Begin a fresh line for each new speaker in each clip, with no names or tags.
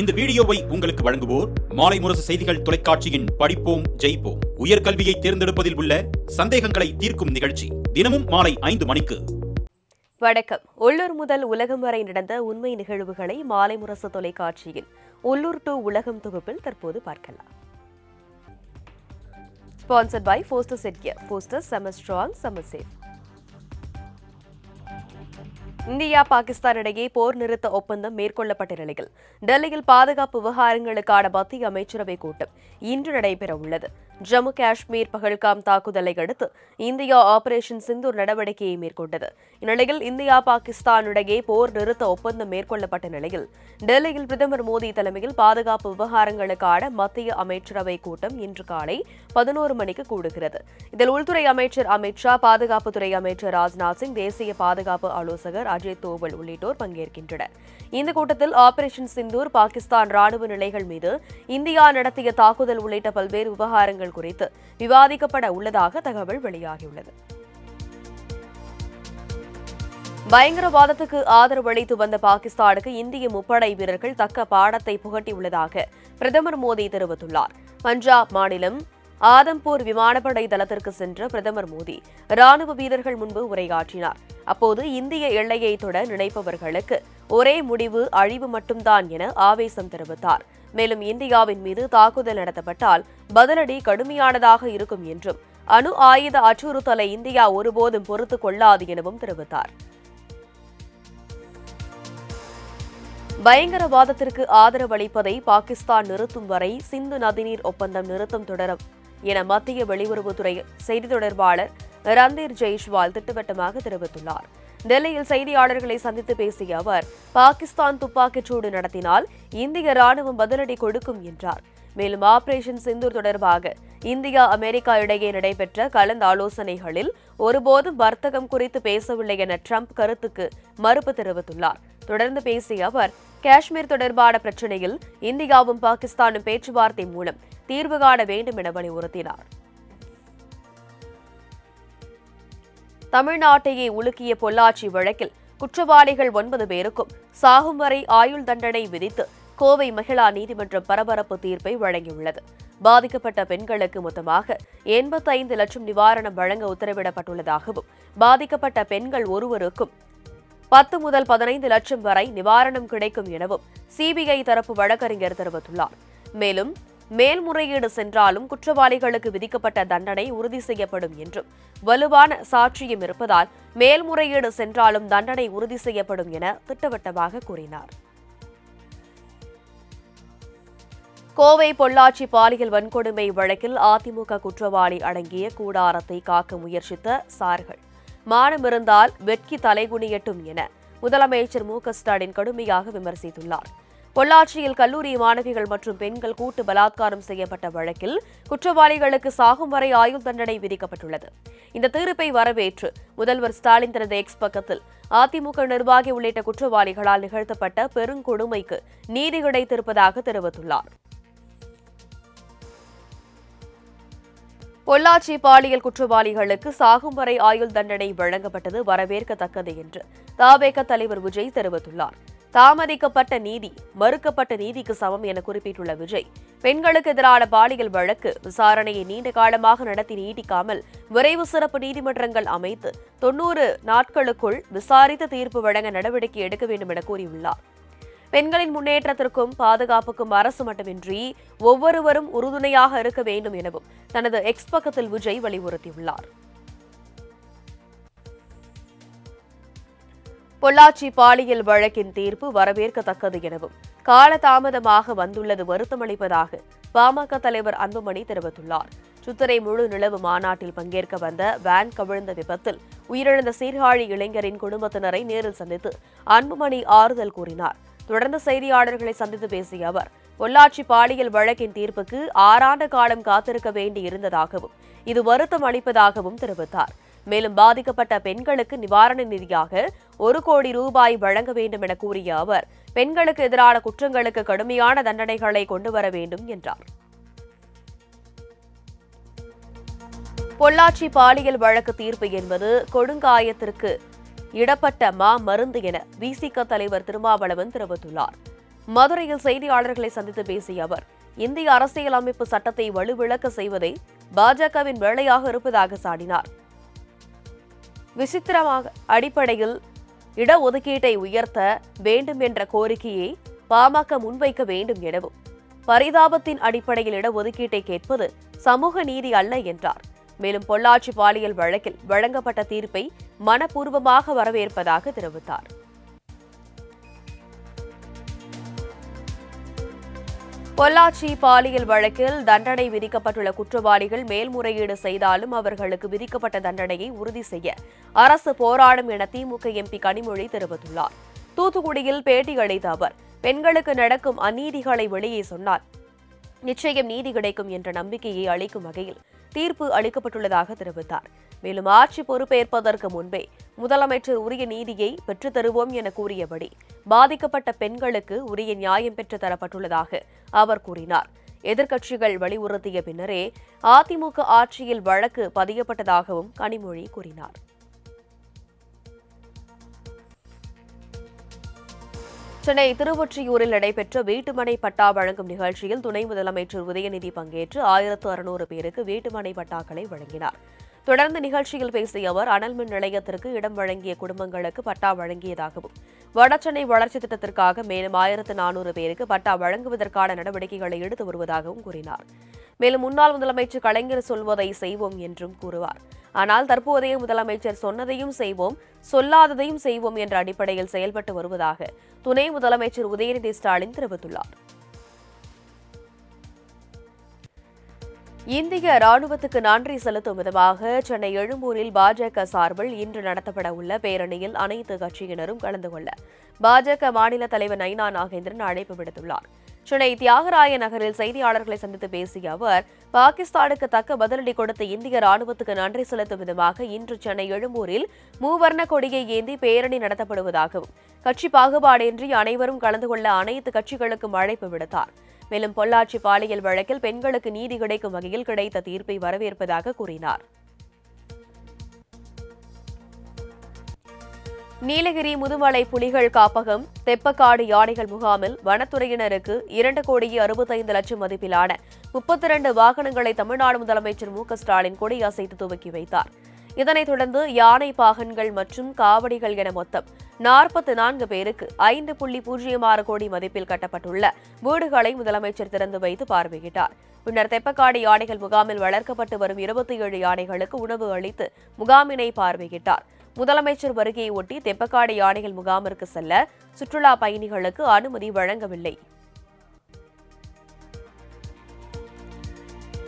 இந்த வீடியோவை உங்களுக்கு வழங்குவோர் மாலை முரசு செய்திகள் தொலைக்காட்சியின் படிப்போம் ஜெயிப்போம் உயர்கல்வியை தேர்ந்தெடுப்பதில் உள்ள சந்தேகங்களை தீர்க்கும் நிகழ்ச்சி தினமும் மாலை ஐந்து மணிக்கு
வணக்கம் உள்ளூர் முதல் உலகம் வரை நடந்த உண்மை நிகழ்வுகளை மாலை முரசு தொலைக்காட்சியின் உள்ளூர் டு உலகம் தொகுப்பில் தற்போது பார்க்கலாம் ஸ்பான்சர்ட் பை ஃபோஸ்டர் செட்கியர் ஃபோஸ்டர் செம ஸ்ட்ராங் செம சேஃப் இந்தியா பாகிஸ்தான் இடையே போர் நிறுத்த ஒப்பந்தம் மேற்கொள்ளப்பட்ட நிலையில் டெல்லியில் பாதுகாப்பு விவகாரங்களுக்கான மத்திய அமைச்சரவைக் கூட்டம் இன்று நடைபெறவுள்ளது ஜம்மு காஷ்மீர் பகல்காம் தாக்குதலை அடுத்து இந்தியா ஆபரேஷன் சிந்தூர் நடவடிக்கையை மேற்கொண்டது இந்நிலையில் இந்தியா பாகிஸ்தான் இடையே போர் நிறுத்த ஒப்பந்தம் மேற்கொள்ளப்பட்ட நிலையில் டெல்லியில் பிரதமர் மோடி தலைமையில் பாதுகாப்பு விவகாரங்களுக்கான மத்திய அமைச்சரவை கூட்டம் இன்று காலை பதினோரு மணிக்கு கூடுகிறது இதில் உள்துறை அமைச்சர் அமித் ஷா பாதுகாப்புத்துறை அமைச்சர் ராஜ்நாத் சிங் தேசிய பாதுகாப்பு ஆலோசகர் அஜய் தோவல் உள்ளிட்டோர் பங்கேற்கின்றனர் இந்த கூட்டத்தில் ஆபரேஷன் சிந்தூர் பாகிஸ்தான் ராணுவ நிலைகள் மீது இந்தியா நடத்திய தாக்குதல் உள்ளிட்ட பல்வேறு விவகாரங்கள் பிரச்சினைகள் குறித்து விவாதிக்கப்பட உள்ளதாக தகவல் வெளியாகியுள்ளது பயங்கரவாதத்துக்கு ஆதரவு அளித்து வந்த பாகிஸ்தானுக்கு இந்திய முப்படை வீரர்கள் தக்க பாடத்தை புகட்டியுள்ளதாக பிரதமர் மோடி தெரிவித்துள்ளார் பஞ்சாப் மாநிலம் ஆதம்பூர் விமானப்படை தளத்திற்கு சென்ற பிரதமர் மோடி ராணுவ வீரர்கள் முன்பு உரையாற்றினார் அப்போது இந்திய எல்லையை தொட நினைப்பவர்களுக்கு ஒரே முடிவு அழிவு மட்டும்தான் என ஆவேசம் தெரிவித்தார் மேலும் இந்தியாவின் மீது தாக்குதல் நடத்தப்பட்டால் பதிலடி கடுமையானதாக இருக்கும் என்றும் அணு ஆயுத அச்சுறுத்தலை இந்தியா ஒருபோதும் பொறுத்துக் கொள்ளாது எனவும் தெரிவித்தார் பயங்கரவாதத்திற்கு ஆதரவளிப்பதை பாகிஸ்தான் நிறுத்தும் வரை சிந்து நதிநீர் ஒப்பந்தம் நிறுத்தம் தொடரும் என மத்திய வெளியுறவுத்துறை செய்தி தொடர்பாளர் ரந்தீர் ஜெய்ஷ்வால் திட்டவட்டமாக தெரிவித்துள்ளார் டெல்லியில் செய்தியாளர்களை சந்தித்து பேசிய அவர் பாகிஸ்தான் துப்பாக்கிச்சூடு நடத்தினால் இந்திய ராணுவம் பதிலடி கொடுக்கும் என்றார் மேலும் ஆபரேஷன் சிந்தூர் தொடர்பாக இந்தியா அமெரிக்கா இடையே நடைபெற்ற கலந்தாலோசனைகளில் ஒருபோதும் வர்த்தகம் குறித்து பேசவில்லை என ட்ரம்ப் கருத்துக்கு மறுப்பு தெரிவித்துள்ளார் தொடர்ந்து பேசிய அவர் காஷ்மீர் தொடர்பான பிரச்சினையில் இந்தியாவும் பாகிஸ்தானும் பேச்சுவார்த்தை மூலம் தீர்வு காண வேண்டும் என வலியுறுத்தினார் தமிழ்நாட்டையே உலுக்கிய பொள்ளாச்சி வழக்கில் குற்றவாளிகள் ஒன்பது பேருக்கும் சாகும் வரை ஆயுள் தண்டனை விதித்து கோவை மகிழா நீதிமன்றம் பரபரப்பு தீர்ப்பை வழங்கியுள்ளது பாதிக்கப்பட்ட பெண்களுக்கு மொத்தமாக எண்பத்தைந்து லட்சம் நிவாரணம் வழங்க உத்தரவிடப்பட்டுள்ளதாகவும் பாதிக்கப்பட்ட பெண்கள் ஒருவருக்கும் பத்து முதல் பதினைந்து லட்சம் வரை நிவாரணம் கிடைக்கும் எனவும் சிபிஐ தரப்பு வழக்கறிஞர் தெரிவித்துள்ளார் மேலும் மேல்முறையீடு சென்றாலும் குற்றவாளிகளுக்கு விதிக்கப்பட்ட தண்டனை உறுதி செய்யப்படும் என்றும் வலுவான சாட்சியம் இருப்பதால் மேல்முறையீடு சென்றாலும் தண்டனை உறுதி செய்யப்படும் என திட்டவட்டமாக கூறினார் கோவை பொள்ளாச்சி பாலியல் வன்கொடுமை வழக்கில் அதிமுக குற்றவாளி அடங்கிய கூடாரத்தை காக்க முயற்சித்த சார்கள் மானமிருந்தால் வெட்கி தலைகுனியட்டும் என முதலமைச்சர் மு க ஸ்டாலின் கடுமையாக விமர்சித்துள்ளார் பொள்ளாச்சியில் கல்லூரி மாணவிகள் மற்றும் பெண்கள் கூட்டு பலாத்காரம் செய்யப்பட்ட வழக்கில் குற்றவாளிகளுக்கு சாகும் வரை ஆயுள் தண்டனை விதிக்கப்பட்டுள்ளது இந்த தீர்ப்பை வரவேற்று முதல்வர் ஸ்டாலின் தனது எக்ஸ் பக்கத்தில் அதிமுக நிர்வாகி உள்ளிட்ட குற்றவாளிகளால் நிகழ்த்தப்பட்ட பெருங்கொடுமைக்கு நீதி கிடைத்திருப்பதாக தெரிவித்துள்ளார் பொள்ளாச்சி பாலியல் குற்றவாளிகளுக்கு சாகும் வரை ஆயுள் தண்டனை வழங்கப்பட்டது வரவேற்கத்தக்கது என்று தாபேக தலைவர் விஜய் தெரிவித்துள்ளார் தாமதிக்கப்பட்ட நீதி மறுக்கப்பட்ட நீதிக்கு சமம் என குறிப்பிட்டுள்ள விஜய் பெண்களுக்கு எதிரான பாலியல் வழக்கு விசாரணையை நீண்ட காலமாக நடத்தி நீட்டிக்காமல் விரைவு சிறப்பு நீதிமன்றங்கள் அமைத்து தொன்னூறு நாட்களுக்குள் விசாரித்து தீர்ப்பு வழங்க நடவடிக்கை எடுக்க வேண்டும் என கூறியுள்ளார் பெண்களின் முன்னேற்றத்திற்கும் பாதுகாப்புக்கும் அரசு மட்டுமின்றி ஒவ்வொருவரும் உறுதுணையாக இருக்க வேண்டும் எனவும் தனது எக்ஸ் பக்கத்தில் விஜய் வலியுறுத்தியுள்ளார் பொள்ளாச்சி பாலியல் வழக்கின் தீர்ப்பு வரவேற்கத்தக்கது எனவும் காலதாமதமாக வந்துள்ளது வருத்தமளிப்பதாக பாமக தலைவர் அன்புமணி தெரிவித்துள்ளார் சித்திரை முழு நிலவு மாநாட்டில் பங்கேற்க வந்த வேன் கவிழ்ந்த விபத்தில் உயிரிழந்த சீர்காழி இளைஞரின் குடும்பத்தினரை நேரில் சந்தித்து அன்புமணி ஆறுதல் கூறினார் தொடர்ந்து செய்தியாளர்களை சந்தித்து பேசிய அவர் பொள்ளாச்சி பாலியல் வழக்கின் தீர்ப்புக்கு ஆறாண்டு காலம் காத்திருக்க வேண்டி இருந்ததாகவும் இது வருத்தம் அளிப்பதாகவும் தெரிவித்தார் மேலும் பாதிக்கப்பட்ட பெண்களுக்கு நிவாரண நிதியாக ஒரு கோடி ரூபாய் வழங்க வேண்டும் என கூறிய அவர் பெண்களுக்கு எதிரான குற்றங்களுக்கு கடுமையான தண்டனைகளை கொண்டு வர வேண்டும் என்றார் பொள்ளாச்சி பாலியல் வழக்கு தீர்ப்பு என்பது கொடுங்காயத்திற்கு இடப்பட்ட மா மருந்து என விசிக தலைவர் திருமாவளவன் தெரிவித்துள்ளார் மதுரையில் செய்தியாளர்களை சந்தித்து பேசிய அவர் இந்திய அரசியலமைப்பு சட்டத்தை வலுவிளக்க செய்வதை பாஜகவின் வேலையாக இருப்பதாக சாடினார் விசித்திரமாக அடிப்படையில் இடஒதுக்கீட்டை உயர்த்த வேண்டும் என்ற கோரிக்கையை பாமக முன்வைக்க வேண்டும் எனவும் பரிதாபத்தின் அடிப்படையில் இடஒதுக்கீட்டை கேட்பது சமூக நீதி அல்ல என்றார் மேலும் பொள்ளாச்சி பாலியல் வழக்கில் வழங்கப்பட்ட தீர்ப்பை மனப்பூர்வமாக வரவேற்பதாக தெரிவித்தார் பொள்ளாச்சி பாலியல் வழக்கில் தண்டனை விதிக்கப்பட்டுள்ள குற்றவாளிகள் மேல்முறையீடு செய்தாலும் அவர்களுக்கு விதிக்கப்பட்ட தண்டனையை உறுதி செய்ய அரசு போராடும் என திமுக எம்பி கனிமொழி தெரிவித்துள்ளார் தூத்துக்குடியில் பேட்டி அளித்த அவர் பெண்களுக்கு நடக்கும் அநீதிகளை வெளியே சொன்னார் நிச்சயம் நீதி கிடைக்கும் என்ற நம்பிக்கையை அளிக்கும் வகையில் தீர்ப்பு அளிக்கப்பட்டுள்ளதாக தெரிவித்தார் மேலும் ஆட்சி பொறுப்பேற்பதற்கு முன்பே முதலமைச்சர் உரிய நீதியை பெற்றுத்தருவோம் என கூறியபடி பாதிக்கப்பட்ட பெண்களுக்கு உரிய நியாயம் பெற்று தரப்பட்டுள்ளதாக அவர் கூறினார் எதிர்க்கட்சிகள் வலியுறுத்திய பின்னரே அதிமுக ஆட்சியில் வழக்கு பதியப்பட்டதாகவும் கனிமொழி கூறினார் சென்னை திருவொற்றியூரில் நடைபெற்ற வீட்டுமனை பட்டா வழங்கும் நிகழ்ச்சியில் துணை முதலமைச்சர் உதயநிதி பங்கேற்று ஆயிரத்து அறுநூறு பேருக்கு வீட்டுமனை பட்டாக்களை வழங்கினார் தொடர்ந்து நிகழ்ச்சியில் பேசிய அவர் அனல் மின் நிலையத்திற்கு இடம் வழங்கிய குடும்பங்களுக்கு பட்டா வழங்கியதாகவும் வடசென்னை வளர்ச்சி திட்டத்திற்காக மேலும் ஆயிரத்து நானூறு பேருக்கு பட்டா வழங்குவதற்கான நடவடிக்கைகளை எடுத்து வருவதாகவும் கூறினார் மேலும் முன்னாள் முதலமைச்சர் கலைஞர் சொல்வதை செய்வோம் என்றும் கூறுவார் ஆனால் தற்போதைய முதலமைச்சர் சொன்னதையும் செய்வோம் சொல்லாததையும் செய்வோம் என்ற அடிப்படையில் செயல்பட்டு வருவதாக துணை முதலமைச்சர் உதயநிதி ஸ்டாலின் தெரிவித்துள்ளாா் இந்திய ராணுவத்துக்கு நன்றி செலுத்தும் விதமாக சென்னை எழும்பூரில் பாஜக சார்பில் இன்று நடத்தப்பட உள்ள பேரணியில் அனைத்து கட்சியினரும் கலந்து கொள்ள பாஜக மாநில தலைவர் நைனா நாகேந்திரன் அழைப்பு விடுத்துள்ளார் சென்னை தியாகராய நகரில் செய்தியாளர்களை சந்தித்து பேசிய அவர் பாகிஸ்தானுக்கு தக்க பதிலடி கொடுத்த இந்திய ராணுவத்துக்கு நன்றி செலுத்தும் விதமாக இன்று சென்னை எழும்பூரில் மூவர்ண கொடியை ஏந்தி பேரணி நடத்தப்படுவதாகவும் கட்சி பாகுபாடின்றி அனைவரும் கலந்து கொள்ள அனைத்து கட்சிகளுக்கும் அழைப்பு விடுத்தார் மேலும் பொள்ளாச்சி பாலியல் வழக்கில் பெண்களுக்கு நீதி கிடைக்கும் வகையில் கிடைத்த தீர்ப்பை வரவேற்பதாக கூறினார் நீலகிரி முதுமலை புலிகள் காப்பகம் தெப்பக்காடு யானைகள் முகாமில் வனத்துறையினருக்கு இரண்டு கோடியே அறுபத்தைந்து லட்சம் மதிப்பிலான முப்பத்தி இரண்டு வாகனங்களை தமிழ்நாடு முதலமைச்சர் மு ஸ்டாலின் கொடியசைத்து துவக்கி வைத்தார் இதனைத் தொடர்ந்து யானை பாகன்கள் மற்றும் காவடிகள் என மொத்தம் நாற்பத்தி நான்கு பேருக்கு ஐந்து புள்ளி பூஜ்ஜியம் ஆறு கோடி மதிப்பில் கட்டப்பட்டுள்ள வீடுகளை முதலமைச்சர் திறந்து வைத்து பார்வையிட்டார் பின்னர் தெப்பக்காடு யானைகள் முகாமில் வளர்க்கப்பட்டு வரும் இருபத்தி ஏழு யானைகளுக்கு உணவு அளித்து முகாமினை பார்வையிட்டார் முதலமைச்சர் வருகையை ஒட்டி தெப்பக்காடு யானைகள் முகாமிற்கு செல்ல சுற்றுலா பயணிகளுக்கு அனுமதி வழங்கவில்லை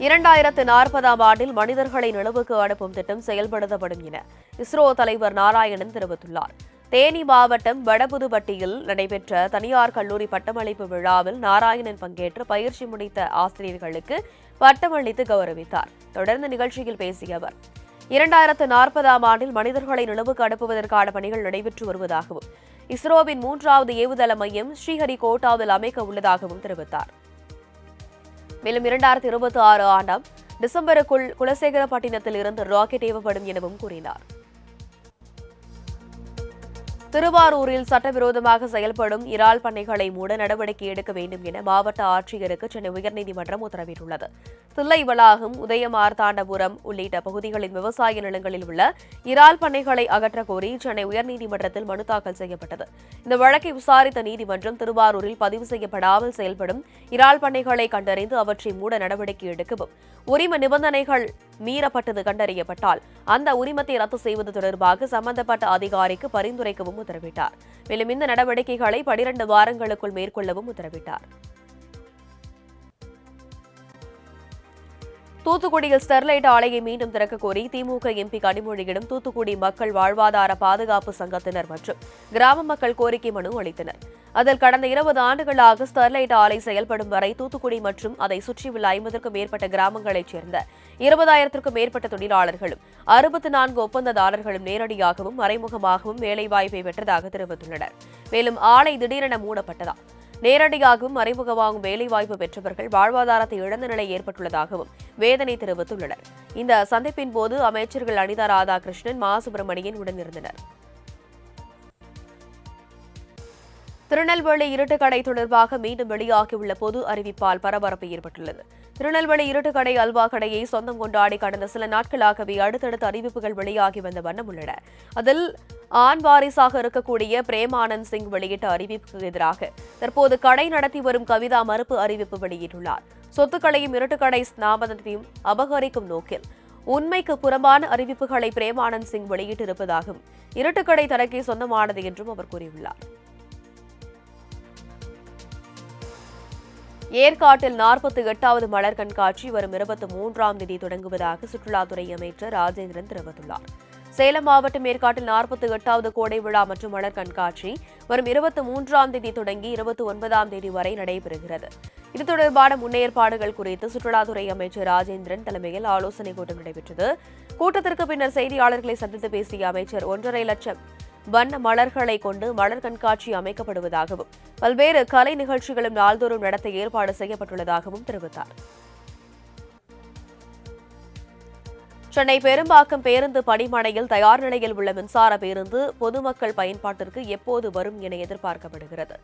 இரண்டாயிரத்து நாற்பதாம் ஆண்டில் மனிதர்களை நிலவுக்கு அனுப்பும் திட்டம் செயல்படுத்தப்படும் என இஸ்ரோ தலைவர் நாராயணன் தெரிவித்துள்ளார் தேனி மாவட்டம் வடபுதுப்பட்டியில் நடைபெற்ற தனியார் கல்லூரி பட்டமளிப்பு விழாவில் நாராயணன் பங்கேற்று பயிற்சி முடித்த ஆசிரியர்களுக்கு பட்டமளித்து கௌரவித்தார் தொடர்ந்து நிகழ்ச்சியில் பேசிய அவர் இரண்டாயிரத்து நாற்பதாம் ஆண்டில் மனிதர்களை நிலவுக்கு அனுப்புவதற்கான பணிகள் நடைபெற்று வருவதாகவும் இஸ்ரோவின் மூன்றாவது ஏவுதள மையம் ஸ்ரீஹரிகோட்டாவில் அமைக்க உள்ளதாகவும் தெரிவித்தார் மேலும் இரண்டாயிரத்தி இருபத்தி ஆறு ஆண்டாம் டிசம்பருக்குள் குலசேகரப்பட்டினத்தில் இருந்து ராக்கெட் ஏவப்படும் எனவும் கூறினார் திருவாரூரில் சட்டவிரோதமாக செயல்படும் இறால் பண்ணைகளை மூட நடவடிக்கை எடுக்க வேண்டும் என மாவட்ட ஆட்சியருக்கு சென்னை உயர்நீதிமன்றம் உத்தரவிட்டுள்ளது தில்லை வளாகம் உதயமார் தாண்டபுரம் உள்ளிட்ட பகுதிகளின் விவசாய நிலங்களில் உள்ள இறால் பண்ணைகளை அகற்ற கோரி சென்னை உயர்நீதிமன்றத்தில் மனு தாக்கல் செய்யப்பட்டது இந்த வழக்கை விசாரித்த நீதிமன்றம் திருவாரூரில் பதிவு செய்யப்படாமல் செயல்படும் இறால் பண்ணைகளை கண்டறிந்து அவற்றை மூட நடவடிக்கை எடுக்கவும் உரிம நிபந்தனைகள் மீறப்பட்டது கண்டறியப்பட்டால் அந்த உரிமத்தை ரத்து செய்வது தொடர்பாக சம்பந்தப்பட்ட அதிகாரிக்கு பரிந்துரைக்கவும் உத்தரவிட்டார் மேலும் இந்த நடவடிக்கைகளை பனிரண்டு வாரங்களுக்குள் மேற்கொள்ளவும் உத்தரவிட்டார் தூத்துக்குடியில் ஸ்டெர்லைட் ஆலையை மீண்டும் திறக்கக் கோரி திமுக எம்பி கனிமொழியிடம் தூத்துக்குடி மக்கள் வாழ்வாதார பாதுகாப்பு சங்கத்தினர் மற்றும் கிராம மக்கள் கோரிக்கை மனு அளித்தனர் அதில் கடந்த இருபது ஆண்டுகளாக ஸ்டெர்லைட் ஆலை செயல்படும் வரை தூத்துக்குடி மற்றும் அதை சுற்றியுள்ள ஐம்பதற்கும் மேற்பட்ட கிராமங்களைச் சேர்ந்த இருபதாயிரத்திற்கும் மேற்பட்ட தொழிலாளர்களும் அறுபத்தி நான்கு ஒப்பந்ததாரர்களும் நேரடியாகவும் மறைமுகமாகவும் வேலைவாய்ப்பை பெற்றதாக தெரிவித்துள்ளனர் மேலும் ஆலை திடீரென மூடப்பட்டதால் நேரடியாகவும் மறைமுகமாகவும் வேலைவாய்ப்பு பெற்றவர்கள் வாழ்வாதாரத்தை இழந்த நிலை ஏற்பட்டுள்ளதாகவும் வேதனை தெரிவித்துள்ளனர் இந்த சந்திப்பின் போது அமைச்சர்கள் அனிதா ராதாகிருஷ்ணன் மா சுப்பிரமணியன் உடனிருந்தனர் திருநெல்வேலி இருட்டுக்கடை தொடர்பாக மீண்டும் வெளியாகியுள்ள பொது அறிவிப்பால் பரபரப்பு ஏற்பட்டுள்ளது திருநெல்வேலி இருட்டுக்கடை அல்வா கடையை சொந்தம் கொண்டாடி கடந்த சில நாட்களாகவே அடுத்தடுத்த அறிவிப்புகள் வெளியாகி வந்த வண்ணம் உள்ளன அதில் ஆண் வாரிசாக இருக்கக்கூடிய பிரேமானந்த் சிங் வெளியிட்ட அறிவிப்புக்கு எதிராக தற்போது கடை நடத்தி வரும் கவிதா மறுப்பு அறிவிப்பு வெளியிட்டுள்ளார் சொத்துக்களையும் இருட்டுக்கடை ஸ்தாபனத்தையும் அபகரிக்கும் நோக்கில் உண்மைக்கு புறம்பான அறிவிப்புகளை பிரேமானந்த் சிங் வெளியிட்டிருப்பதாகவும் இருட்டுக்கடை தனக்கே சொந்தமானது என்றும் அவர் கூறியுள்ளார் ஏற்காட்டில் நாற்பத்தி எட்டாவது மலர் கண்காட்சி வரும் இருபத்தி மூன்றாம் தேதி தொடங்குவதாக சுற்றுலாத்துறை அமைச்சர் ராஜேந்திரன் தெரிவித்துள்ளார் சேலம் மாவட்டம் ஏற்காட்டில் நாற்பத்தி எட்டாவது கோடை விழா மற்றும் மலர் கண்காட்சி வரும் இருபத்தி மூன்றாம் தேதி தொடங்கி இருபத்தி ஒன்பதாம் தேதி வரை நடைபெறுகிறது இது தொடர்பான முன்னேற்பாடுகள் குறித்து சுற்றுலாத்துறை அமைச்சர் ராஜேந்திரன் தலைமையில் ஆலோசனைக் கூட்டம் நடைபெற்றது கூட்டத்திற்கு பின்னர் செய்தியாளர்களை சந்தித்து பேசிய அமைச்சர் ஒன்றரை லட்சம் வண்ண மலர்களை கொண்டு மலர் கண்காட்சி அமைக்கப்படுவதாகவும் பல்வேறு கலை நிகழ்ச்சிகளும் நாள்தோறும் நடத்த ஏற்பாடு செய்யப்பட்டுள்ளதாகவும் தெரிவித்தார் சென்னை பெரும்பாக்கம் பேருந்து பணிமனையில் தயார் நிலையில் உள்ள மின்சார பேருந்து பொதுமக்கள் பயன்பாட்டிற்கு எப்போது வரும் என எதிர்பார்க்கப்படுகிறது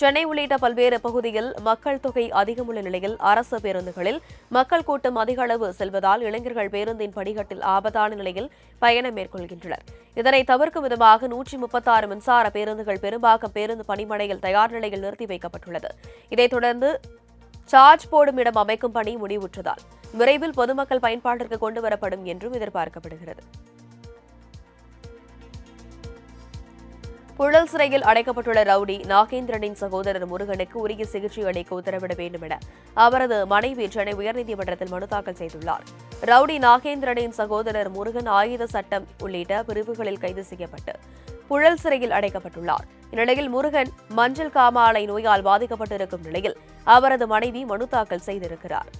சென்னை உள்ளிட்ட பல்வேறு பகுதியில் மக்கள் தொகை அதிகமுள்ள நிலையில் அரசு பேருந்துகளில் மக்கள் கூட்டம் அதிக அளவு செல்வதால் இளைஞர்கள் பேருந்தின் படிகட்டில் ஆபத்தான நிலையில் பயணம் மேற்கொள்கின்றனர் இதனை தவிர்க்கும் விதமாக நூற்றி முப்பத்தாறு மின்சார பேருந்துகள் பெரும்பாக்கம் பேருந்து பணிமனையில் தயார் நிலையில் நிறுத்தி வைக்கப்பட்டுள்ளது இதைத் தொடர்ந்து சார்ஜ் போடும் இடம் அமைக்கும் பணி முடிவுற்றதால் விரைவில் பொதுமக்கள் பயன்பாட்டிற்கு கொண்டு வரப்படும் என்றும் எதிர்பார்க்கப்படுகிறது புழல் சிறையில் அடைக்கப்பட்டுள்ள ரவுடி நாகேந்திரனின் சகோதரர் முருகனுக்கு உரிய சிகிச்சை அளிக்க உத்தரவிட வேண்டும் என அவரது மனைவி சென்னை உயர்நீதிமன்றத்தில் மனு தாக்கல் செய்துள்ளார் ரவுடி நாகேந்திரனின் சகோதரர் முருகன் ஆயுத சட்டம் உள்ளிட்ட பிரிவுகளில் கைது செய்யப்பட்டு புழல் சிறையில் அடைக்கப்பட்டுள்ளார் இந்நிலையில் முருகன் மஞ்சள் காமாலை நோயால் பாதிக்கப்பட்டிருக்கும் நிலையில் அவரது மனைவி மனு தாக்கல் செய்திருக்கிறார்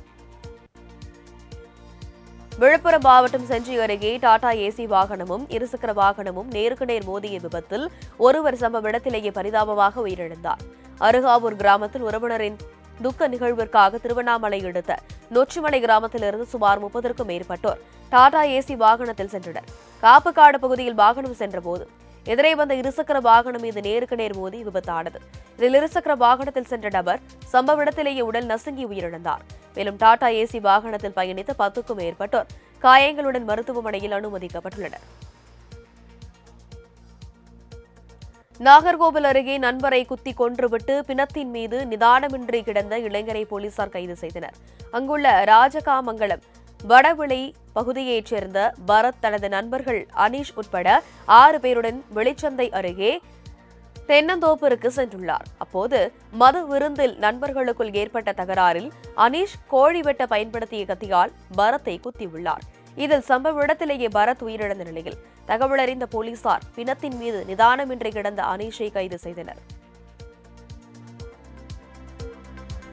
விழுப்புரம் மாவட்டம் செஞ்சி அருகே டாடா ஏசி வாகனமும் இருசக்கர வாகனமும் நேருக்கு நேர் மோதிய விபத்தில் ஒருவர் சம்பவ இடத்திலேயே பரிதாபமாக உயிரிழந்தார் அருகாவூர் கிராமத்தில் உறவினரின் துக்க நிகழ்விற்காக திருவண்ணாமலை எடுத்த நொச்சிமலை கிராமத்திலிருந்து சுமார் முப்பதற்கும் மேற்பட்டோர் டாடா ஏசி வாகனத்தில் சென்றனர் காப்புக்காடு பகுதியில் வாகனம் சென்றபோது எதிரே வந்த இருசக்கர வாகனம் மீது நேருக்கு நேர் மோதி விபத்தானது இதில் இருசக்கர வாகனத்தில் சென்ற நபர் சம்பவ இடத்திலேயே உடல் நசுங்கி உயிரிழந்தார் மேலும் டாடா ஏசி வாகனத்தில் பயணித்த பத்துக்கும் மேற்பட்டோர் காயங்களுடன் மருத்துவமனையில் அனுமதிக்கப்பட்டுள்ளனர் நாகர்கோவில் அருகே நண்பரை குத்தி கொன்றுவிட்டு பிணத்தின் மீது நிதானமின்றி கிடந்த இளைஞரை போலீசார் கைது செய்தனர் அங்குள்ள ராஜகாமங்கலம் வடவிளை பகுதியைச் சேர்ந்த பரத் தனது நண்பர்கள் அனீஷ் உட்பட ஆறு பேருடன் வெளிச்சந்தை அருகே தென்னந்தோப்பிற்கு சென்றுள்ளார் அப்போது மது விருந்தில் நண்பர்களுக்குள் ஏற்பட்ட தகராறில் அனீஷ் கோழி வெட்ட பயன்படுத்திய கத்தியால் பரத்தை குத்தியுள்ளார் இதில் சம்பவ இடத்திலேயே பரத் உயிரிழந்த நிலையில் தகவலறிந்த போலீசார் பிணத்தின் மீது நிதானமின்றி கிடந்த அனீஷை கைது செய்தனர்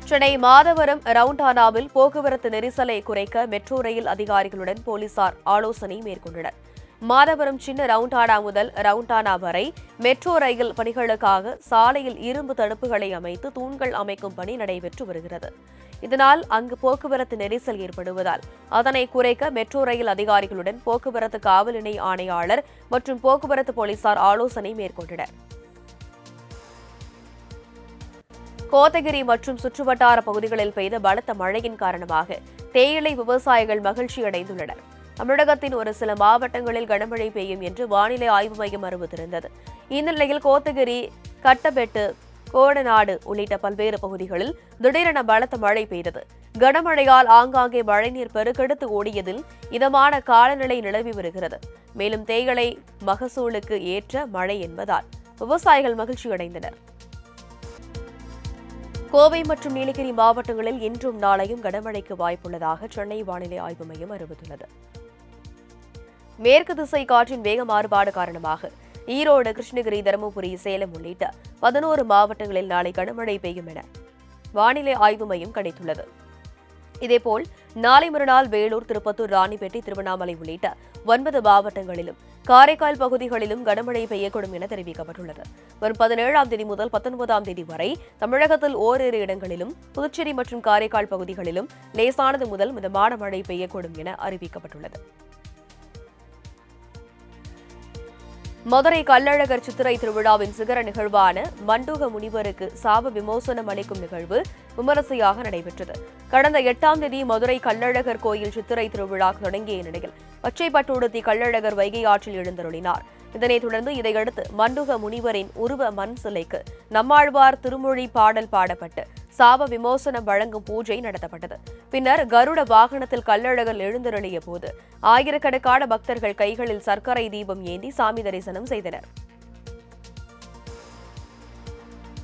சென்னை மாதவரம் ரவுண்டானாவில் போக்குவரத்து நெரிசலை குறைக்க மெட்ரோ ரயில் அதிகாரிகளுடன் போலீசார் ஆலோசனை மேற்கொண்டனர் மாதவரம் சின்ன ரவுண்டானா முதல் ரவுண்டானா வரை மெட்ரோ ரயில் பணிகளுக்காக சாலையில் இரும்பு தடுப்புகளை அமைத்து தூண்கள் அமைக்கும் பணி நடைபெற்று வருகிறது இதனால் அங்கு போக்குவரத்து நெரிசல் ஏற்படுவதால் அதனை குறைக்க மெட்ரோ ரயில் அதிகாரிகளுடன் போக்குவரத்து காவல் இணை ஆணையாளர் மற்றும் போக்குவரத்து போலீசார் ஆலோசனை மேற்கொண்டனர் கோத்தகிரி மற்றும் சுற்றுவட்டார பகுதிகளில் பெய்த பலத்த மழையின் காரணமாக தேயிலை விவசாயிகள் மகிழ்ச்சி அடைந்துள்ளனர் தமிழகத்தின் ஒரு சில மாவட்டங்களில் கனமழை பெய்யும் என்று வானிலை ஆய்வு மையம் அறிவித்திருந்தது இந்நிலையில் கோத்தகிரி கட்டபெட்டு கோடநாடு உள்ளிட்ட பல்வேறு பகுதிகளில் திடீரென பலத்த மழை பெய்தது கனமழையால் ஆங்காங்கே மழைநீர் பெருக்கெடுத்து ஓடியதில் இதமான காலநிலை நிலவி வருகிறது மேலும் தேயிலை மகசூலுக்கு ஏற்ற மழை என்பதால் விவசாயிகள் மகிழ்ச்சியடைந்தனர் கோவை மற்றும் நீலகிரி மாவட்டங்களில் இன்றும் நாளையும் கனமழைக்கு வாய்ப்புள்ளதாக சென்னை வானிலை ஆய்வு மையம் அறிவித்துள்ளது மேற்கு திசை காற்றின் வேக மாறுபாடு காரணமாக ஈரோடு கிருஷ்ணகிரி தருமபுரி சேலம் உள்ளிட்ட பதினோரு மாவட்டங்களில் நாளை கனமழை பெய்யும் என வானிலை ஆய்வு மையம் கணித்துள்ளது இதேபோல் நாளை மறுநாள் வேலூர் திருப்பத்தூர் ராணிப்பேட்டை திருவண்ணாமலை உள்ளிட்ட ஒன்பது மாவட்டங்களிலும் காரைக்கால் பகுதிகளிலும் கனமழை பெய்யக்கூடும் என தெரிவிக்கப்பட்டுள்ளது வரும் பதினேழாம் தேதி முதல் பத்தொன்பதாம் தேதி வரை தமிழகத்தில் ஓரிரு இடங்களிலும் புதுச்சேரி மற்றும் காரைக்கால் பகுதிகளிலும் லேசானது முதல் மிதமான மழை பெய்யக்கூடும் என அறிவிக்கப்பட்டுள்ளது மதுரை கள்ளழகர் சித்திரை திருவிழாவின் சிகர நிகழ்வான மண்டூக முனிவருக்கு சாப விமோசனம் அளிக்கும் நிகழ்வு விமரிசையாக நடைபெற்றது கடந்த எட்டாம் தேதி மதுரை கள்ளழகர் கோயில் சித்திரை திருவிழா தொடங்கிய நிலையில் பச்சைப்பட்டுடுத்தி பட்டுடுத்தி கள்ளழகர் வைகை ஆற்றில் எழுந்தருளினார் இதனைத் தொடர்ந்து இதையடுத்து மண்டுக முனிவரின் உருவ மண் சிலைக்கு நம்மாழ்வார் திருமொழி பாடல் பாடப்பட்டு சாப விமோசனம் வழங்கும் பூஜை நடத்தப்பட்டது பின்னர் கருட வாகனத்தில் கல்லழகர் எழுந்தருளிய போது ஆயிரக்கணக்கான பக்தர்கள் கைகளில் சர்க்கரை தீபம் ஏந்தி சாமி தரிசனம் செய்தனர்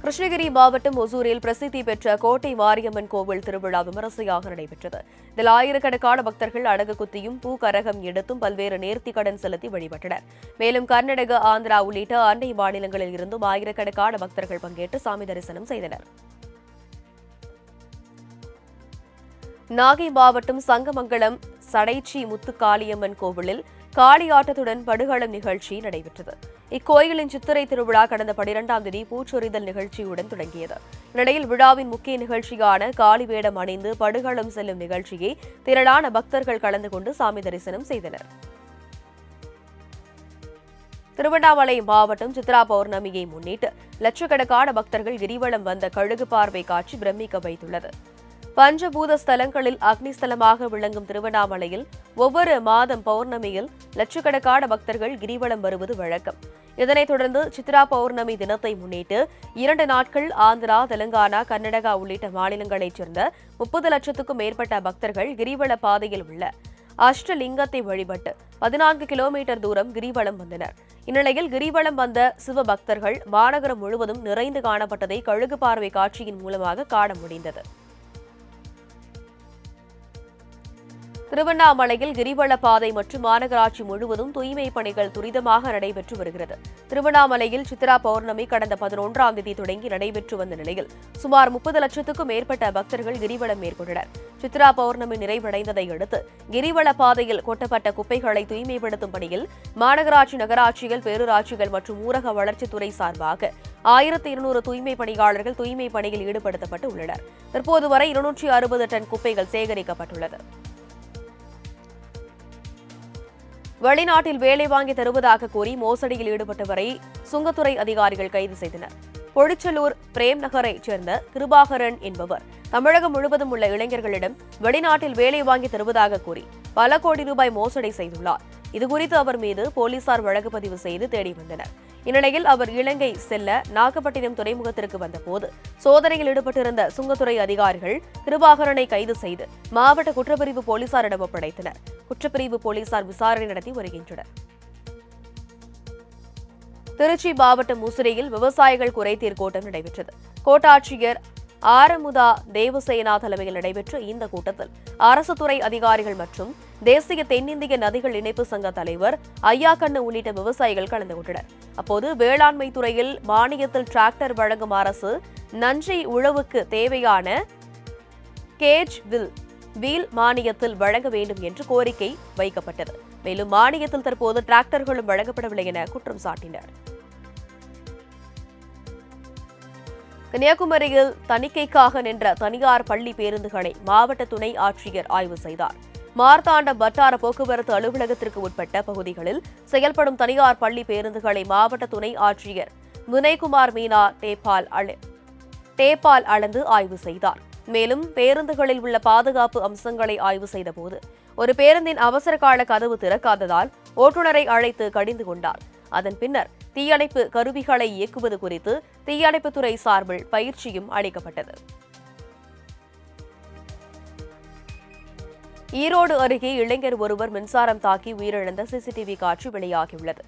கிருஷ்ணகிரி மாவட்டம் ஒசூரில் பிரசித்தி பெற்ற கோட்டை மாரியம்மன் கோவில் திருவிழா விமரிசையாக நடைபெற்றது இதில் ஆயிரக்கணக்கான பக்தர்கள் அடகு குத்தியும் பூ கரகம் எடுத்தும் பல்வேறு நேர்த்தி கடன் செலுத்தி வழிபட்டனர் மேலும் கர்நாடக ஆந்திரா உள்ளிட்ட அண்டை மாநிலங்களில் இருந்தும் ஆயிரக்கணக்கான பக்தர்கள் பங்கேற்று சாமி தரிசனம் செய்தனர் நாகை மாவட்டம் சங்கமங்கலம் சடைச்சி முத்துக்காளியம்மன் காளியம்மன் கோவிலில் காளியாட்டத்துடன் படுகளம் நிகழ்ச்சி நடைபெற்றது இக்கோயிலின் சித்திரை திருவிழா கடந்த பனிரெண்டாம் தேதி பூச்சொறிதல் நிகழ்ச்சியுடன் தொடங்கியது இந்நிலையில் விழாவின் முக்கிய நிகழ்ச்சியான காளி வேடம் அணிந்து படுகளம் செல்லும் நிகழ்ச்சியை திரளான பக்தர்கள் கலந்து கொண்டு சாமி தரிசனம் செய்தனர் திருவண்ணாமலை மாவட்டம் சித்ரா பௌர்ணமியை முன்னிட்டு லட்சக்கணக்கான பக்தர்கள் கிரிவலம் வந்த கழுகு பார்வை காட்சி பிரமிக்க வைத்துள்ளது பஞ்சபூத ஸ்தலங்களில் அக்னி ஸ்தலமாக விளங்கும் திருவண்ணாமலையில் ஒவ்வொரு மாதம் பௌர்ணமியில் லட்சக்கணக்கான பக்தர்கள் கிரிவலம் வருவது வழக்கம் இதனைத் தொடர்ந்து சித்ரா பௌர்ணமி தினத்தை முன்னிட்டு இரண்டு நாட்கள் ஆந்திரா தெலுங்கானா கர்நாடகா உள்ளிட்ட மாநிலங்களைச் சேர்ந்த முப்பது லட்சத்துக்கும் மேற்பட்ட பக்தர்கள் கிரிவல பாதையில் உள்ள அஷ்டலிங்கத்தை வழிபட்டு பதினான்கு கிலோமீட்டர் தூரம் கிரிவலம் வந்தனர் இந்நிலையில் கிரிவலம் வந்த சிவ பக்தர்கள் மாநகரம் முழுவதும் நிறைந்து காணப்பட்டதை கழுகு பார்வை காட்சியின் மூலமாக காண முடிந்தது திருவண்ணாமலையில் கிரிவல பாதை மற்றும் மாநகராட்சி முழுவதும் தூய்மை பணிகள் துரிதமாக நடைபெற்று வருகிறது திருவண்ணாமலையில் சித்ரா பௌர்ணமி கடந்த பதினொன்றாம் தேதி தொடங்கி நடைபெற்று வந்த நிலையில் சுமார் முப்பது லட்சத்துக்கும் மேற்பட்ட பக்தர்கள் கிரிவலம் மேற்கொண்டனர் சித்ரா பௌர்ணமி நிறைவடைந்ததை அடுத்து கிரிவல பாதையில் கொட்டப்பட்ட குப்பைகளை தூய்மைப்படுத்தும் பணியில் மாநகராட்சி நகராட்சிகள் பேரூராட்சிகள் மற்றும் ஊரக வளர்ச்சித்துறை சார்பாக ஆயிரத்தி இருநூறு தூய்மை பணியாளர்கள் தூய்மை பணியில் ஈடுபடுத்தப்பட்டு உள்ளனர் தற்போது வரை இருநூற்றி அறுபது டன் குப்பைகள் சேகரிக்கப்பட்டுள்ளது வெளிநாட்டில் வேலை வாங்கி தருவதாக கூறி மோசடியில் ஈடுபட்டவரை சுங்கத்துறை அதிகாரிகள் கைது செய்தனர் பொழிச்சலூர் பிரேம் நகரைச் சேர்ந்த கிருபாகரன் என்பவர் தமிழகம் முழுவதும் உள்ள இளைஞர்களிடம் வெளிநாட்டில் வேலை வாங்கி தருவதாக கூறி பல கோடி ரூபாய் மோசடி செய்துள்ளார் இதுகுறித்து அவர் மீது போலீசார் வழக்கு பதிவு செய்து தேடி வந்தனர் இந்நிலையில் அவர் இலங்கை செல்ல நாகப்பட்டினம் துறைமுகத்திற்கு வந்தபோது சோதனையில் ஈடுபட்டிருந்த சுங்கத்துறை அதிகாரிகள் கிருபாகரனை கைது செய்து மாவட்ட குற்றப்பிரிவு போலீசாரிடம் ஒப்படைத்தனர் குற்றப்பிரிவு போலீசார் விசாரணை நடத்தி வருகின்றனர் திருச்சி மாவட்டம் முசிறியில் விவசாயிகள் குறைதீர் கூட்டம் நடைபெற்றது கோட்டாட்சியர் ஆரமுதா தேவசேனா தலைமையில் நடைபெற்ற இந்த கூட்டத்தில் அரசு துறை அதிகாரிகள் மற்றும் தேசிய தென்னிந்திய நதிகள் இணைப்பு சங்க தலைவர் ஐயாக்கண்ணு உள்ளிட்ட விவசாயிகள் கலந்து கொண்டனர் அப்போது வேளாண்மை துறையில் மானியத்தில் டிராக்டர் வழங்கும் அரசு நன்றி உழவுக்கு தேவையான கேஜ் வில் வீல் மானியத்தில் வழங்க வேண்டும் என்று கோரிக்கை வைக்கப்பட்டது மேலும் மானியத்தில் தற்போது டிராக்டர்களும் வழங்கப்படவில்லை என குற்றம் சாட்டினர் கன்னியாகுமரியில் தணிக்கைக்காக நின்ற தனியார் பள்ளி பேருந்துகளை மாவட்ட துணை ஆட்சியர் ஆய்வு செய்தார் மார்த்தாண்ட வட்டார போக்குவரத்து அலுவலகத்திற்கு உட்பட்ட பகுதிகளில் செயல்படும் தனியார் பள்ளி பேருந்துகளை மாவட்ட துணை ஆட்சியர் வினய்குமார் மீனா டேபால் டேபால் அளந்து ஆய்வு செய்தார் மேலும் பேருந்துகளில் உள்ள பாதுகாப்பு அம்சங்களை ஆய்வு செய்தபோது ஒரு பேருந்தின் அவசர கால கதவு திறக்காததால் ஓட்டுநரை அழைத்து கடிந்து கொண்டார் அதன் பின்னர் தீயணைப்பு கருவிகளை இயக்குவது குறித்து தீயணைப்புத்துறை சார்பில் பயிற்சியும் அளிக்கப்பட்டது ஈரோடு அருகே இளைஞர் ஒருவர் மின்சாரம் தாக்கி உயிரிழந்த சிசிடிவி காட்சி வெளியாகியுள்ளது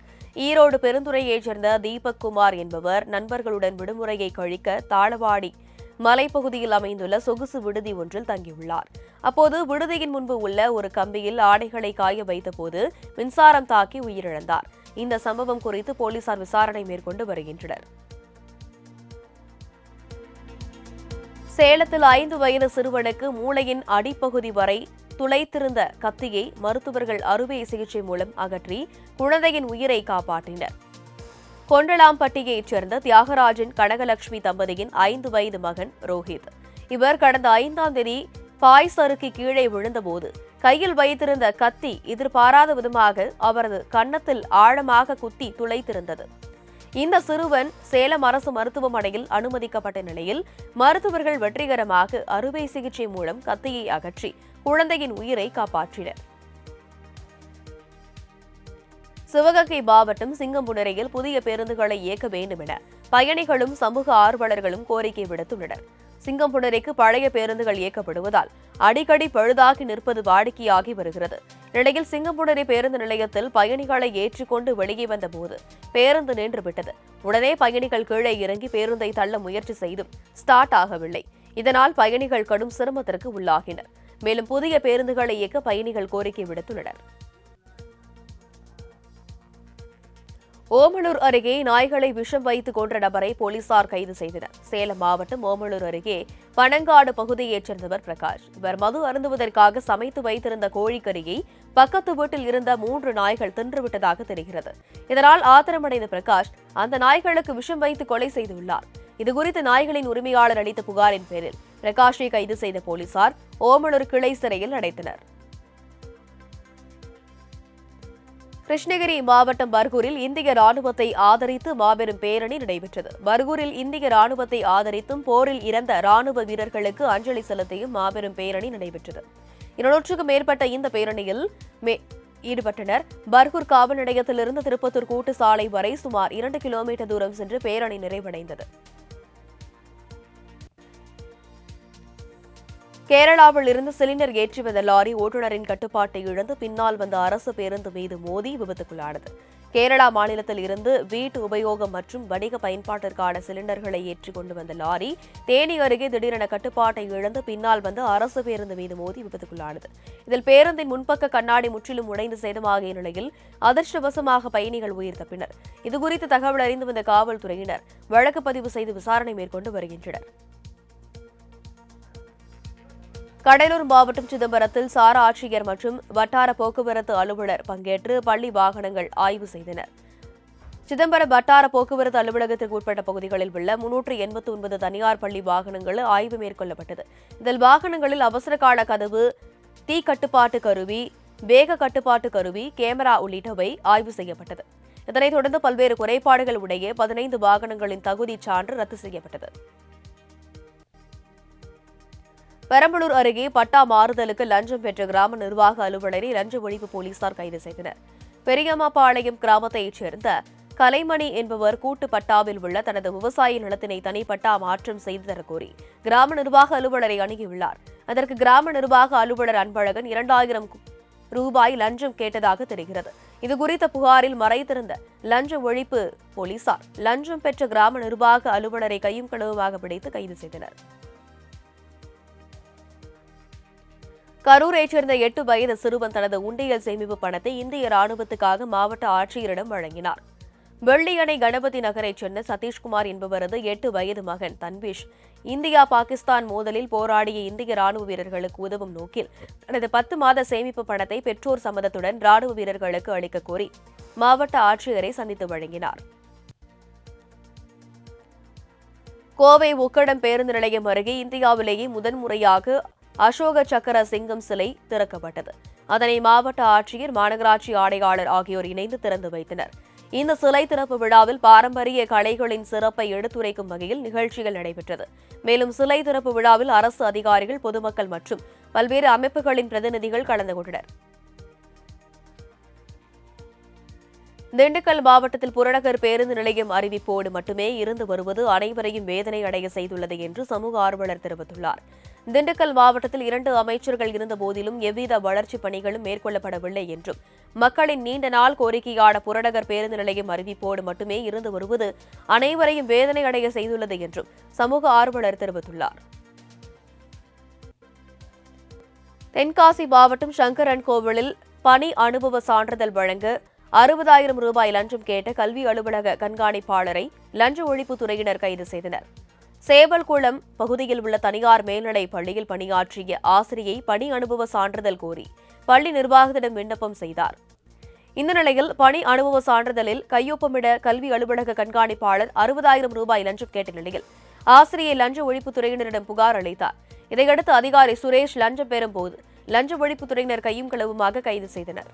ஈரோடு பெருந்துறையைச் சேர்ந்த தீபக் குமார் என்பவர் நண்பர்களுடன் விடுமுறையை கழிக்க தாளவாடி மலைப்பகுதியில் அமைந்துள்ள சொகுசு விடுதி ஒன்றில் தங்கியுள்ளார் அப்போது விடுதியின் முன்பு உள்ள ஒரு கம்பியில் ஆடைகளை காய வைத்தபோது மின்சாரம் தாக்கி உயிரிழந்தார் இந்த சம்பவம் குறித்து போலீசார் விசாரணை மேற்கொண்டு வருகின்றனர் சேலத்தில் ஐந்து வயது சிறுவனுக்கு மூளையின் அடிப்பகுதி வரை துளைத்திருந்த கத்தியை மருத்துவர்கள் அறுவை சிகிச்சை மூலம் அகற்றி குழந்தையின் உயிரை காப்பாற்றினர் கொண்டலாம்பட்டியைச் சேர்ந்த தியாகராஜன் கனகலட்சுமி தம்பதியின் ஐந்து வயது மகன் ரோஹித் இவர் கடந்த ஐந்தாம் தேதி பாய் சறுக்கு கீழே விழுந்தபோது கையில் வைத்திருந்த கத்தி எதிர்பாராத விதமாக அவரது கன்னத்தில் ஆழமாக குத்தி துளைத்திருந்தது இந்த சிறுவன் சேலம் அரசு மருத்துவமனையில் அனுமதிக்கப்பட்ட நிலையில் மருத்துவர்கள் வெற்றிகரமாக அறுவை சிகிச்சை மூலம் கத்தியை அகற்றி குழந்தையின் உயிரை காப்பாற்றினர் சிவகங்கை மாவட்டம் சிங்கம்புணரையில் புதிய பேருந்துகளை இயக்க வேண்டும் என பயணிகளும் சமூக ஆர்வலர்களும் கோரிக்கை விடுத்துள்ளனர் சிங்கம்புணரிக்கு பழைய பேருந்துகள் இயக்கப்படுவதால் அடிக்கடி பழுதாகி நிற்பது வாடிக்கையாகி வருகிறது நிலையில் சிங்கம்புணரி பேருந்து நிலையத்தில் பயணிகளை ஏற்றிக்கொண்டு வெளியே வந்தபோது பேருந்து நின்றுவிட்டது உடனே பயணிகள் கீழே இறங்கி பேருந்தை தள்ள முயற்சி செய்தும் ஸ்டார்ட் ஆகவில்லை இதனால் பயணிகள் கடும் சிரமத்திற்கு உள்ளாகினர் மேலும் புதிய பேருந்துகளை இயக்க பயணிகள் கோரிக்கை விடுத்துள்ளனர் ஓமலூர் அருகே நாய்களை விஷம் வைத்து கொன்ற நபரை போலீசார் கைது செய்தனர் சேலம் மாவட்டம் ஓமலூர் அருகே பனங்காடு பகுதியைச் சேர்ந்தவர் பிரகாஷ் இவர் மது அருந்துவதற்காக சமைத்து வைத்திருந்த கோழிக்கறியை பக்கத்து வீட்டில் இருந்த மூன்று நாய்கள் தின்றுவிட்டதாக தெரிகிறது இதனால் ஆத்திரமடைந்த பிரகாஷ் அந்த நாய்களுக்கு விஷம் வைத்து கொலை செய்துள்ளார் இதுகுறித்து நாய்களின் உரிமையாளர் அளித்த புகாரின் பேரில் பிரகாஷை கைது செய்த போலீசார் ஓமலூர் கிளை சிறையில் அடைத்தனர் கிருஷ்ணகிரி மாவட்டம் பர்கூரில் இந்திய ராணுவத்தை ஆதரித்து மாபெரும் பேரணி நடைபெற்றது பர்கூரில் இந்திய ராணுவத்தை ஆதரித்தும் போரில் இறந்த ராணுவ வீரர்களுக்கு அஞ்சலி செலுத்தியும் மாபெரும் பேரணி நடைபெற்றது இருநூற்றுக்கும் மேற்பட்ட இந்த பேரணியில் ஈடுபட்டனர் பர்கூர் காவல் நிலையத்திலிருந்து திருப்பத்தூர் கூட்டு சாலை வரை சுமார் இரண்டு கிலோமீட்டர் தூரம் சென்று பேரணி நிறைவடைந்தது கேரளாவில் இருந்து சிலிண்டர் ஏற்றி வந்த லாரி ஓட்டுநரின் கட்டுப்பாட்டை இழந்து பின்னால் வந்த அரசு பேருந்து மீது மோதி விபத்துக்குள்ளானது கேரளா மாநிலத்தில் இருந்து வீட்டு உபயோகம் மற்றும் வணிக பயன்பாட்டிற்கான சிலிண்டர்களை ஏற்றி கொண்டு வந்த லாரி தேனி அருகே திடீரென கட்டுப்பாட்டை இழந்து பின்னால் வந்து அரசு பேருந்து மீது மோதி விபத்துக்குள்ளானது இதில் பேருந்தின் முன்பக்க கண்ணாடி முற்றிலும் உடைந்து சேதமாகிய நிலையில் அதிர்ஷ்டவசமாக பயணிகள் உயிர் தப்பினர் இதுகுறித்து தகவல் அறிந்து வந்த காவல்துறையினர் வழக்கு பதிவு செய்து விசாரணை மேற்கொண்டு வருகின்றனர் கடலூர் மாவட்டம் சிதம்பரத்தில் சார ஆட்சியர் மற்றும் வட்டார போக்குவரத்து அலுவலர் பங்கேற்று பள்ளி வாகனங்கள் ஆய்வு செய்தனர் சிதம்பரம் வட்டார போக்குவரத்து அலுவலகத்திற்கு உட்பட்ட பகுதிகளில் உள்ள முன்னூற்று எண்பத்தி ஒன்பது தனியார் பள்ளி வாகனங்கள் ஆய்வு மேற்கொள்ளப்பட்டது இதில் வாகனங்களில் அவசர கால கதவு தீ கட்டுப்பாட்டு கருவி வேக கட்டுப்பாட்டு கருவி கேமரா உள்ளிட்டவை ஆய்வு செய்யப்பட்டது இதனைத் தொடர்ந்து பல்வேறு குறைபாடுகள் உடைய பதினைந்து வாகனங்களின் தகுதி சான்று ரத்து செய்யப்பட்டது பெரம்பலூர் அருகே பட்டா மாறுதலுக்கு லஞ்சம் பெற்ற கிராம நிர்வாக அலுவலரை லஞ்ச ஒழிப்பு போலீசார் கைது செய்தனர் பாளையம் கிராமத்தைச் சேர்ந்த கலைமணி என்பவர் கூட்டு பட்டாவில் உள்ள தனது விவசாய நிலத்தினை தனிப்பட்டா மாற்றம் செய்து தர கோரி கிராம நிர்வாக அலுவலரை அணுகியுள்ளார் அதற்கு கிராம நிர்வாக அலுவலர் அன்பழகன் இரண்டாயிரம் ரூபாய் லஞ்சம் கேட்டதாக தெரிகிறது இதுகுறித்த புகாரில் மறைத்திருந்த லஞ்ச ஒழிப்பு போலீசார் லஞ்சம் பெற்ற கிராம நிர்வாக அலுவலரை கையும் களவுமாக பிடித்து கைது செய்தனர் கரூரை சேர்ந்த எட்டு வயது சிறுவன் தனது உண்டியல் சேமிப்பு பணத்தை இந்திய ராணுவத்துக்காக மாவட்ட ஆட்சியரிடம் வழங்கினார் வெள்ளியணை கணபதி நகரைச் சென்ற சதீஷ்குமார் என்பவரது எட்டு வயது மகன் தன்விஷ் இந்தியா பாகிஸ்தான் மோதலில் போராடிய இந்திய ராணுவ வீரர்களுக்கு உதவும் நோக்கில் தனது பத்து மாத சேமிப்பு பணத்தை பெற்றோர் சம்மதத்துடன் ராணுவ வீரர்களுக்கு அளிக்க கோரி மாவட்ட ஆட்சியரை சந்தித்து வழங்கினார் கோவை உக்கடம் பேருந்து நிலையம் அருகே இந்தியாவிலேயே முதன்முறையாக அசோக சக்கர சிங்கம் சிலை திறக்கப்பட்டது அதனை மாவட்ட ஆட்சியர் மாநகராட்சி ஆணையாளர் ஆகியோர் இணைந்து திறந்து வைத்தனர் இந்த சிலை திறப்பு விழாவில் பாரம்பரிய கலைகளின் சிறப்பை எடுத்துரைக்கும் வகையில் நிகழ்ச்சிகள் நடைபெற்றது மேலும் சிலை திறப்பு விழாவில் அரசு அதிகாரிகள் பொதுமக்கள் மற்றும் பல்வேறு அமைப்புகளின் பிரதிநிதிகள் கலந்து கொண்டனர் திண்டுக்கல் மாவட்டத்தில் புறநகர் பேருந்து நிலையம் அறிவிப்போடு மட்டுமே இருந்து வருவது அனைவரையும் வேதனை அடைய செய்துள்ளது என்று சமூக ஆர்வலர் தெரிவித்துள்ளார் திண்டுக்கல் மாவட்டத்தில் இரண்டு அமைச்சர்கள் இருந்த போதிலும் எவ்வித வளர்ச்சிப் பணிகளும் மேற்கொள்ளப்படவில்லை என்றும் மக்களின் நீண்ட நாள் கோரிக்கையான புறநகர் பேருந்து நிலையம் அறிவிப்போடு மட்டுமே இருந்து வருவது அனைவரையும் வேதனை அடைய செய்துள்ளது என்றும் சமூக ஆர்வலர் தெரிவித்துள்ளார் தென்காசி மாவட்டம் சங்கரன் கோவிலில் பணி அனுபவ சான்றிதழ் வழங்க அறுபதாயிரம் ரூபாய் லஞ்சம் கேட்ட கல்வி அலுவலக கண்காணிப்பாளரை லஞ்ச ஒழிப்பு துறையினர் கைது செய்தனர் சேவல்குளம் பகுதியில் உள்ள தனியார் மேல்நிலைப் பள்ளியில் பணியாற்றிய ஆசிரியை பணி அனுபவ சான்றிதழ் கோரி பள்ளி நிர்வாகத்திடம் விண்ணப்பம் செய்தார் இந்த நிலையில் பணி அனுபவ சான்றிதழில் கையொப்பமிட கல்வி அலுவலக கண்காணிப்பாளர் அறுபதாயிரம் ரூபாய் லஞ்சம் கேட்ட நிலையில் ஆசிரியை லஞ்ச ஒழிப்புத்துறையினரிடம் புகார் அளித்தார் இதையடுத்து அதிகாரி சுரேஷ் லஞ்சம் பெறும்போது லஞ்ச ஒழிப்புத்துறையினர் கையும் களவுமாக கைது செய்தனர்